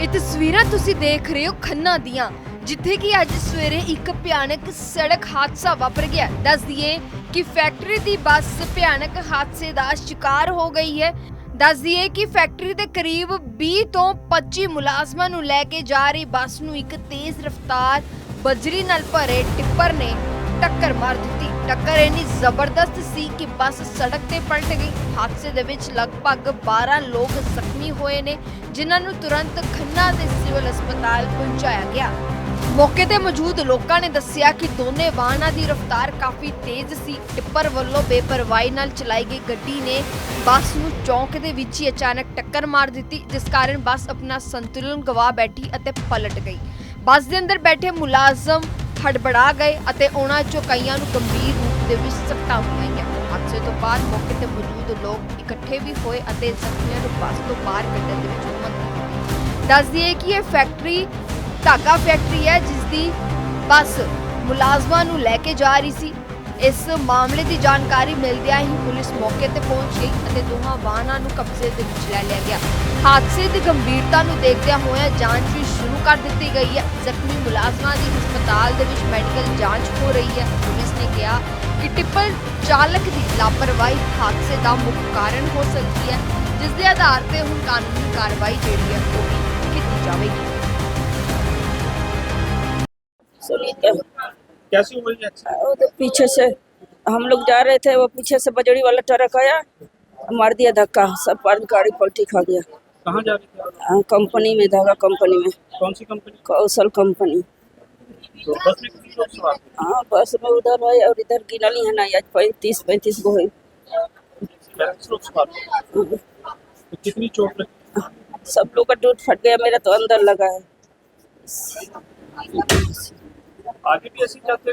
ਇਹ ਤਸਵੀਰਾਂ ਤੁਸੀਂ ਦੇਖ ਰਹੇ ਹੋ ਖੰਨਾ ਦੀਆਂ, ਜਿੱਥੇ ਕਿ ਅੱਜ ਸਵੇਰੇ ਇੱਕ ਭਿਆਨਕ ਸੜਕ ਹਾਦਸਾ ਵਾਪਰ ਗਿਆ ਦੱਸ ਦਈਏ ਕਿ ਫੈਕਟਰੀ ਦੀ ਬੱਸ ਭਿਆਨਕ ਹਾਦਸੇ ਦਾ ਸ਼ਿਕਾਰ ਹੋ ਗਈ ਹੈ। ਦੱਸ ਦਈਏ ਕਿ ਫੈਕਟਰੀ ਦੇ ਕਰੀਬ 20 ਤੋਂ 25 ਮੁਲਾਜ਼ਮਾਂ ਨੂੰ ਲੈ ਕੇ ਜਾ ਰਹੀ ਬੱਸ ਨੂੰ ਇੱਕ ਤੇਜ਼ ਰਫ਼ਤਾਰ ਬਜਰੀ ਨਾਲ ਭਰੇ ਟਿੱਪਰ ਨੇ ਟੱਕਰ ਮਾਰ ਦਿੱਤੀ। ਟੱਕਰ ਇੰਨੀ ਜ਼ਬਰਦਸਤ ਸੀ ਕਿ ਬੱਸ ਸੜਕ ਤੇ ਪਲਟ ਗਈ। ਹਾਦਸੇ ਦੇ ਵਿੱਚ ਲਗਭਗ 12 ਲੋਕ ਜ਼ਖਮੀ ਹੋਏ ਨੇ, ਜਿਨ੍ਹਾਂ ਨੂੰ ਤੁਰੰਤ ਖੰਨਾ ਦੇ ਸਿਵਲ ਹਸਪਤਾਲ ਪਹੁੰਚਾਇਆ ਗਿਆ। ਮੌਕੇ ਤੇ ਮੌਜੂਦ ਲੋਕਾਂ ਨੇ ਦੱਸਿਆ ਕਿ ਦੋਨੇ ਵਾਹਨਾਂ ਦੀ ਰਫ਼ਤਾਰ ਕਾਫੀ ਤੇਜ਼ ਸੀ। ਟਿੱਪਰ ਵੱਲੋਂ ਬੇਪਰਵਾਹੀ ਨਾਲ ਚਲਾਈ ਗਈ ਗੱਡੀ ਨੇ ਬੱਸ ਨੂੰ ਚੌਂਕ ਦੇ ਵਿੱਚ ਹੀ ਅਚਾਨਕ ਟੱਕਰ ਮਾਰ ਦਿੱਤੀ, ਜਿਸ ਕਾਰਨ ਬੱਸ ਆਪਣਾ ਸੰਤੁਲਨ ਗਵਾ ਬੈਠੀ ਅਤੇ ਪਲਟ ਗਈ। ਬੱਸ ਦੇ ਅੰਦਰ ਬੈਠੇ ਮੁਲਾਜ਼ਮ ਹੜਬੜਾ ਗਏ ਅਤੇ ਉਹਨਾਂ ਚੋਂ ਕਈਆਂ ਨੂੰ ਗੰਭੀਰ ਰੂਪ ਦੇ ਵਿੱਚ ਸੱਟਾਂ ਹੋਈਆਂ। ਹਾਦਸੇ ਤੋਂ ਬਾਅਦ ਮੌਕੇ ਤੇ ਮੌਜੂਦ ਲੋਕ ਇਕੱਠੇ ਵੀ ਹੋਏ ਅਤੇ ਜ਼ਖਮੀਆਂ ਨੂੰ ਬੱਸ ਤੋਂ ਬਾਹਰ ਕੱਢਣ ਦੇ ਵਿੱਚ ਹਿੰਮਤ ਕੀਤੀ ਦੱਸ ਦਈਏ ਕਿ ਇਹ ਫੈਕਟਰੀ, ਧਾਗਾ ਫੈਕਟਰੀ ਹੈ ਜਿਸ ਦੀ ਬੱਸ ਮੁਲਾਜ਼ਮਾਂ ਨੂੰ ਲੈ ਕੇ ਜਾ ਰਹੀ ਸੀ। ਇਸ ਮਾਮਲੇ ਦੀ ਜਾਣਕਾਰੀ ਮਿਲਦਿਆਂ ਹੀ ਪੁਲਿਸ ਮੌਕੇ ਤੇ ਪਹੁੰਚ ਗਈ ਅਤੇ ਦੋਹਾਂ ਵਾਹਨਾਂ ਨੂੰ ਕਬਜ਼ੇ ਦੇ ਵਿੱਚ ਲੈ ਲਿਆ ਗਿਆ। ਹਾਦਸੇ ਦੀ ਗੰਭੀਰਤਾ ਨੂੰ ਦੇਖਦਿਆਂ ਹੋਇਆ ਜਾਂਚ ਵੀ ਕਰ ਦਿੱਤੀ ਗਈ ਹੈ ਜ਼ਖਮੀ ਮੁਲਾਜ਼ਮਾਂ ਦੀ ਹਸਪਤਾਲ ਦੇ ਵਿੱਚ ਮੈਡੀਕਲ ਜਾਂਚ ਹੋ ਰਹੀ ਹੈ ਪੁਲਿਸ ਨੇ ਕਿਹਾ ਕਿ ਟਿੱਪਰ ਚਾਲਕ ਦੀ ਲਾਪਰਵਾਹੀ ਹਾਦਸੇ ਦਾ ਮੁੱਖ ਕਾਰਨ ਹੋ ਸਕਦੀ ਹੈ ਜਿਸ ਦੇ ਆਧਾਰ ਤੇ ਹੁਣ ਕਾਨੂੰਨੀ ਕਾਰਵਾਈ ਜਿਹੜੀ ਹੈ ਉਹ ਵੀ ਕੀਤੀ ਜਾਵੇਗੀ सुनिए क्या कैसी हुई एक्सीडेंट वो तो पीछे से हम लोग जा रहे थे वो पीछे से बजड़ी वाला ट्रक आया मार दिया धक्का सब पर गाड़ी पलटी खा गया कहाँ जा रही थी आप? हाँ, कंपनी में धागा कंपनी में। कौन सी कंपनी कौशल कंपनी तो बस में थे? हाँ बस में उधर है और इधर गिनली है ना आज पैंतीस पैंतीस गो है। थे। तो कितनी चोट लगी? सब लोग का टूट फट गया मेरा तो अंदर लगा है। आगे भी ऐसे जाते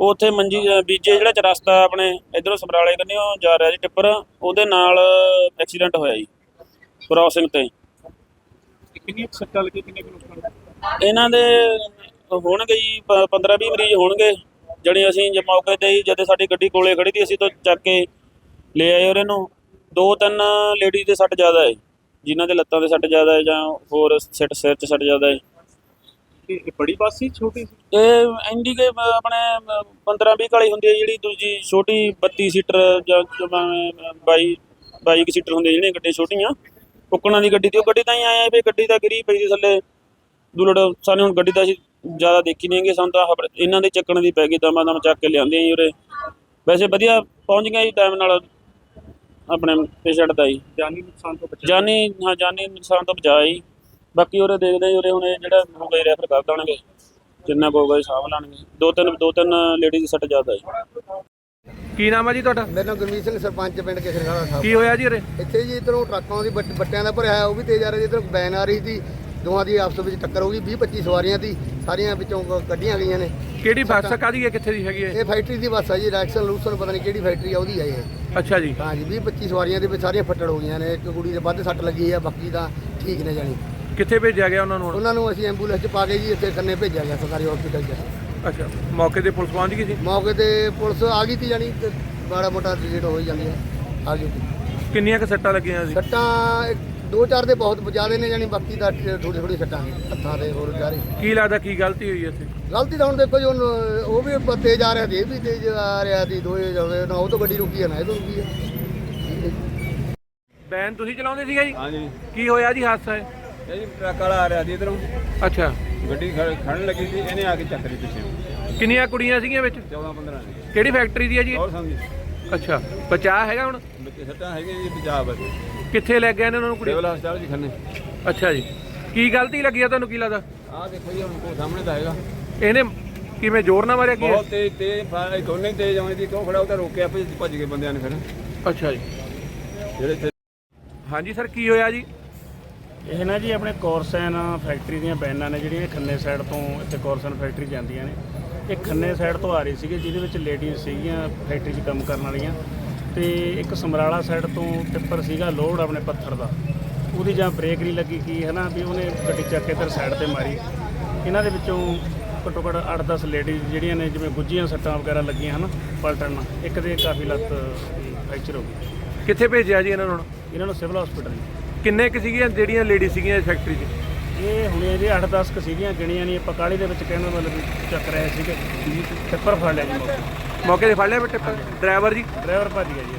ਉਹ ਉੱਥੇ ਮੰਜੀ ਬੀਜੇ ਜਿਹੜਾ ਚ ਰਸਤਾ ਆਪਣੇ ਇਧਰੋਂ ਸਮਰਾਲੇ ਉਹ ਜਾ ਰਿਹਾ ਜੀ ਟਿੱਪਰ ਉਹਦੇ ਨਾਲ ਐਕਸੀਡੈਂਟ ਹੋਇਆ ਜੀ ਕ੍ਰਾਸਿੰਗ ਤੇ। ਕਿੰਨੀ ਸੱਟਾਂ ਲੱਗੀ ਕਿੰਨੇ ਕੁ ਨੁਕਸਾਨ ਹੋਇਆ? ਇਹਨਾਂ ਦੇ ਹੋਣਗੇ ਜੀ 15-20 ਮਰੀਜ਼ ਹੋਣਗੇ ਜਿਹੜੇ ਅਸੀਂ ਜੇ ਮੌਕੇ ਤੇ ਹੀ ਜਦੋਂ ਸਾਡੀ ਗੱਡੀ ਕੋਲੇ ਖੜੀ ਸੀ ਅਸੀਂ ਤੋਂ ਚੱਕ ਕੇ ਲੈ ਆਏ ਉਹਨਾਂ ਨੂੰ ਦੋ ਤਿੰਨ ਲੇਡੀ ਦੇ ਸੱਟ ਜ਼ਿਆਦਾ ਹੈ ਜਿਨ੍ਹਾਂ ਦੇ ਲੱਤਾਂ ਦੇ ਸੱਟ ਜ਼ਿਆਦਾ ਹੈ ਜਾਂ ਹੋਰ ਸਿਰ ਸਿਰ 'ਚ ਸੱਟ ਜ਼ਿਆਦਾ ਹੈ। ਬੜੀ ਬੱਸ ਸੀ ਛੋਟੀ ਸੀ? ਇਹ ਇੰਡੀ ਕੇ ਆਪਣੇ 15 20 ਵਾਲੀ ਹੁੰਦੀ ਹੈ ਜਿਹੜੀ ਦੂਜੀ ਛੋਟੀ 32 ਸੀਟਰ ਜਾਂ 22 22 ਸੀਟਰ ਹੁੰਦੇ ਜਿਹੜੀਆਂ ਗੱਡੀਆਂ ਛੋਟੀਆਂ ਕੁੱਕਣਾ ਦੀ ਗੱਡੀ ਤੇ ਉਹ ਗੱਡੀ ਤਾਂ ਹੀ ਆਇਆ ਵੀ ਗੱਡੀ ਤਾਂ ਗਰੀ ਪਈ ਸੀ ਥੱਲੇ। ਦੁਲੜ ਸਾਨੂੰ ਹੁਣ ਗੱਡੀ ਦਾ ਅਸੀਂ ਜ਼ਿਆਦਾ ਦੇਖੀ ਨਹੀਂ ਹੈਗੇ ਸਾਨੂੰ ਤਾਂ ਇਹਨਾਂ ਦੇ ਚੱਕਣ ਦੀ ਪੈ ਗਈ ਦਮਾ ਦਮ ਚੱਕ ਕੇ ਲਿਆਂਦੇ ਜੀ ਉਰੇ। ਵੈਸੇ ਵਧੀਆ ਪਹੁੰਚ ਗਿਆ ਜੀ ਟਾਈਮ ਨਾਲ ਆਪਣੇ ਪੇਸ਼ੈਂਟ ਦਾ ਜੀ। ਜਾਨੀ ਨੁਕਸਾਨ ਤੋਂ ਬਚਾ ਜਾਨੀ ਹਾਂ ਜਾਨੀ ਨੁਕਸਾਨ ਤੋਂ ਬਚਾਇਆ ਜੀ। ਬਾਕੀ ਉਰੇ ਦੇਖਦੇ ਜੀ ਉਰੇ ਹੁਣ ਇਹ ਜਿਹੜਾ ਹੋ ਗਈ ਰੈਫਰ ਕਰ ਦੇਣਗੇ। ਜਿੰਨਾ ਕੁ ਹੋਊਗਾ ਜੀ ਸਾਂਭ ਲੈਣਗੇ। ਦੋ ਤਿੰਨ ਦੋ ਤਿੰਨ ਲੇਡੀ ਦੀ ਸੱਟ ਜ਼ਿਆਦਾ ਜੀ। ਕੀ ਨਾਮ ਆ ਜੀ ਤੁਹਾਡਾ? ਮੇਰਾ ਨਾਮ ਗੁਰਮੀਤ ਸਿੰਘ ਸਰਪੰਚ ਪਿੰਡ ਕੇਸਰਗਾਲਾ ਸਾਹਿਬ। ਕੀ ਹੋਇਆ ਜੀ ਉਰੇ? ਇੱਥੇ ਜੀ ਇਧਰੋਂ ਟਰੱਕਾਂ ਦੀ ਬੱਟ- ਬੱਟਿਆਂ ਦਾ ਭਰਿਆ ਹੋਇਆ ਉਹ ਵੀ ਤੇਜ਼ ਆ ਰਿਹਾ ਜਿੱਧਰ ਬੈਨ ਆ ਰਹੀ ਸੀ ਦੋਵਾਂ ਦੀ ਆਪਸ ਵਿੱਚ ਟੱਕਰ ਹੋ ਗਈ। 20 25 ਸਵਾਰੀਆਂ ਦੀ ਸਾਰੀਆਂ ਵਿੱਚੋਂ ਕ- ਕੱਢੀਆਂ ਗਈਆਂ ਨੇ। ਕਿਹੜੀ ਬੱਸ ਕਾਦੀ ਹੈ? ਕਿੱਥੇ ਦੀ ਹੈਗੀ ਹੈ? ਇਹ ਫੈਕਟਰੀ ਦੀ ਬੱਸ ਆ ਜੀ ਰੈਕਸਨ ਲੂਸਨ ਪਤਾ ਨਹੀਂ ਕਿਹੜੀ ਫੈਕਟਰੀ ਆ ਉਹਦੀ ਆ ਇਹ। ਅੱਛਾ ਜੀ। ਹਾਂ ਜੀ 20 25 ਸਵਾਰੀਆਂ ਦੇ ਵਿੱਚ ਸਾਰੀਆਂ ਫੱਟੜ ਹੋ ਗਈਆਂ ਨੇ। ਇੱਕ ਕੁੜੀ ਦੇ ਵੱਧ ਸੱਟ ਲੱਗੀ ਆ ਬਾਕੀ ਤਾਂ ਠੀਕ ਨੇ ਜਾਣੀ। ਕਿੱਥੇ ਭੇਜਿਆ ਗਿਆ ਉਹਨਾਂ ਨੂੰ ਉਹਨਾਂ ਨੂੰ ਅਸੀਂ ਐਂਬੂਲੈਂਸ 'ਚ ਪਾ ਕੇ ਜੀ ਇੱਥੇ ਕੰਨੇ ਭੇਜਿਆ ਗਿਆ ਸਰਕਾਰੀ ਹਸਪੀਟਲ 'ਚ। ਅੱਛਾ ਮੌਕੇ ਤੇ ਪੁਲਿਸ ਪਹੁੰਚ ਗਈ ਸੀ? ਮੌਕੇ ਤੇ ਪੁਲਿਸ ਆ ਗਈ ਤੀ ਜਾਣੀ ਤੇ ਮੋਟਾ ਡਿਲੀਟ ਹੋ ਹੀ ਜਾਂਦੀ ਹੈ। ਆ ਗਈ ਤੀ। ਕਿੰਨੀਆਂ ਕੁ ਸੱਟਾਂ ਲੱਗੀਆਂ ਸੀ? ਸੱਟਾਂ ਇੱਕ- ਦੋ ਚਾਰ ਦੇ ਬਹੁਤ ਜ਼ਿਆਦੇ ਨੇ ਜਾਨੀ ਬਾਕੀ ਦਾ ਥੋੜੀ ਥੋੜੀ ਸੱਟਾਂ ਨੇ ਹੱਥਾਂ ਦੇ ਹੋਰ ਜਾਰੇ ਕੀ ਲੱਗਦਾ ਕੀ ਗਲਤੀ ਹੋਈ ਇੱਥੇ? ਗਲਤੀ ਤਾਂ ਹੁਣ ਦੇਖੋ ਜੀ ਹੁਣ ਉਹ ਵੀ ਬ- ਤੇਜ਼ ਆ ਰਿਹਾ ਸੀ ਇਹ ਵੀ ਤੇਜ਼ ਆ ਰਿਹਾ ਸੀ ਦੋਏ ਜਾਵੇ ਨਾ ਉਹ ਤੋਂ ਗੱਡੀ ਰੁਕੀ ਹੈ ਨਾ ਇਹ ਤੋਂ ਰੁਕੀ ਹੈ ਬੈਨ ਤੁਸੀਂ ਚਲਾਉਂਦੇ ਸੀਗਾ ਜੀ? ਹਾਂਜੀ। ਕੀ ਹੋਇਆ ਜੀ ਹਾਦਸਾ ਹੈ ਇਹ ਜੀ ਟਰੱਕ ਵਾਲਾ ਆ ਰਿਹਾ ਸੀ ਇਧਰੋਂ। ਅੱਛਾ। ਗੱਡੀ ਖੜ- ਖੜਨ ਲੱਗੀ ਸੀ ਇਹਨੇ ਆ ਕੇ ਚੱਕ ਲਈ ਪਿੱਛੇ। ਕਿੰਨੀਆਂ ਕੁੜੀਆਂ ਸੀਗੀਆਂ ਵਿੱਚ? 14 15 ਨੇ। ਕਿਹੜੀ ਫੈਕਟਰੀ ਦੀ ਹੈ ਜੀ ਇਹ? ਹੋਰ ਸਮਝੀ। ਅੱਛਾ ਬਚਾ ਹੈਗਾ ਹੁਣ? ਬੱਚੇ ਸੱਟਾਂ ਹੈਗੀਆਂ ਜੀ ਪੰਜਾਬ ਬਸ। ਕਿੱਥੇ ਲੈ ਗਏ ਨੇ ਉਹਨਾਂ ਨੂੰ ਕੁੜੀ? ਸਿਵਲ ਹਸਪਤਾਲ ਜੀ ਖੰਨੇ ਅੱਛਾ ਜੀ। ਕੀ ਗਲਤੀ ਲੱਗੀ ਆ ਤੁਹਾਨੂੰ ਕੀ ਲੱਗਦਾ? ਆਹ ਦੇਖੋ ਜੀ ਹੁਣ ਕੋ ਸਾਹਮਣੇ ਤਾਂ ਹੈਗਾ ਇਹਨੇ ਕਿਵੇਂ ਜ਼ੋਰ ਨਾਲ ਮਾਰਿਆ ਕੀ ਹੈ? ਬਹੁਤ ਤੇਜ਼ ਤੇਜ਼ ਉਹਨੇ ਤੇਜ਼ ਆਉਣੀ ਸੀ ਕਿਉਂ ਖੜਾ ਉਹ ਤਾਂ ਰੋਕਿਆ ਭੱਜ ਭੱਜ ਗਏ ਬੰਦਿਆਂ ਨੇ ਫਿਰ। ਅੱਛਾ ਜੀ। ਜਿਹੜੇ ਇੱਥੇ ਹਾਂਜੀ ਸਰ ਕੀ ਹੋਇਆ ਜੀ? ਇਹ ਨਾ ਜੀ ਆਪਣੇ ਕੋਰਸਨ ਫੈਕਟਰੀ ਦੀਆਂ ਬੈਨਾਂ ਨੇ ਜਿਹੜੀਆਂ ਖੰਨੇ ਸਾਈਡ ਤੋਂ ਇੱਥੇ ਕੋਰਸਨ ਫੈਕਟਰੀ ਜਾਂਦੀਆਂ ਨੇ। ਇਹ ਖੰਨੇ ਸਾਈਡ ਤੋਂ ਆ ਰਹੀ ਸੀਗੀ ਜਿਹਦੇ ਵਿੱਚ ਲੇਡੀਜ਼ ਸੀਗੀਆਂ ਫੈਕਟਰੀ 'ਚ ਕੰਮ ਕਰਨ ਵਾਲੀਆਂ। ਤੇ ਇੱਕ ਸਮਰਾਲਾ ਸਾਈਡ ਤੋਂ ਟਿੱਪਰ ਸੀਗਾ ਲੋਡ ਆਪਣੇ ਪੱਥਰ ਦਾ। ਉਹਦੀ ਜਾਂ ਬ੍ਰੇਕ ਨਹੀਂ ਲੱਗੀ ਕੀ ਹੈ ਨਾ ਵੀ ਉਹਨੇ ਗੱਡੀ ਚੱਕ ਕੇ ਇੱਧਰ ਸਾਈਡ ਤੇ ਮਾਰੀ। ਇਹਨਾਂ ਦੇ ਵਿੱਚੋਂ ਘੱਟੋ ਘੱਟ 8-10 ਲੇਡੀਜ਼ ਜਿਹੜੀਆਂ ਨੇ ਜਿਵੇਂ ਗੁੱਜੀਆਂ ਸੱਟਾਂ ਵਗੈਰਾ ਲੱਗੀਆਂ ਹਨ ਪਲਟਣ ਨਾਲ। ਇੱਕ ਦੇ ਕਾਫੀ ਲੱਤ ਫ੍ਰੈਕਚਰ ਹੋ ਗਈ। ਕਿੱਥੇ ਭੇਜਿਆ ਜੀ ਇਹਨਾਂ ਨੂੰ? ਇਹਨਾਂ ਨੂੰ ਸਿਵਲ ਹਸਪੀਟਲ ਕਿੰਨੇ ਕੁ ਸੀਗੀਆਂ ਜਿਹੜੀਆਂ ਲੇਡੀ ਸੀਗੀਆਂ ਇਸ ਫੈਕਟਰੀ 'ਚ? ਇਹ ਹੁਣੇ ਜੀ 8-10 ਕੁ ਸੀਗੀਆਂ ਗਿਣੀਆਂ ਨਹੀਂ ਆਪਾਂ ਕਾਲੀ ਦੇ ਵਿੱਚ ਕਹਿਣ ਦਾ ਮਤਲਬ ਵੀ ਚੱਕ ਰਹੇ ਸੀਗੇ। ਟਿੱਪਰ ਫੜ ਲਿਆ ਜੀ ਮੌਕੇ ਮੌਕੇ ਤੇ ਫੜ ਲਿਆ ਬੇਟੇ ਡਰਾਈਵਰ ਜੀ? ਡਰਾਈਵਰ ਭੱਜ ਗਿਆ ਜੀ।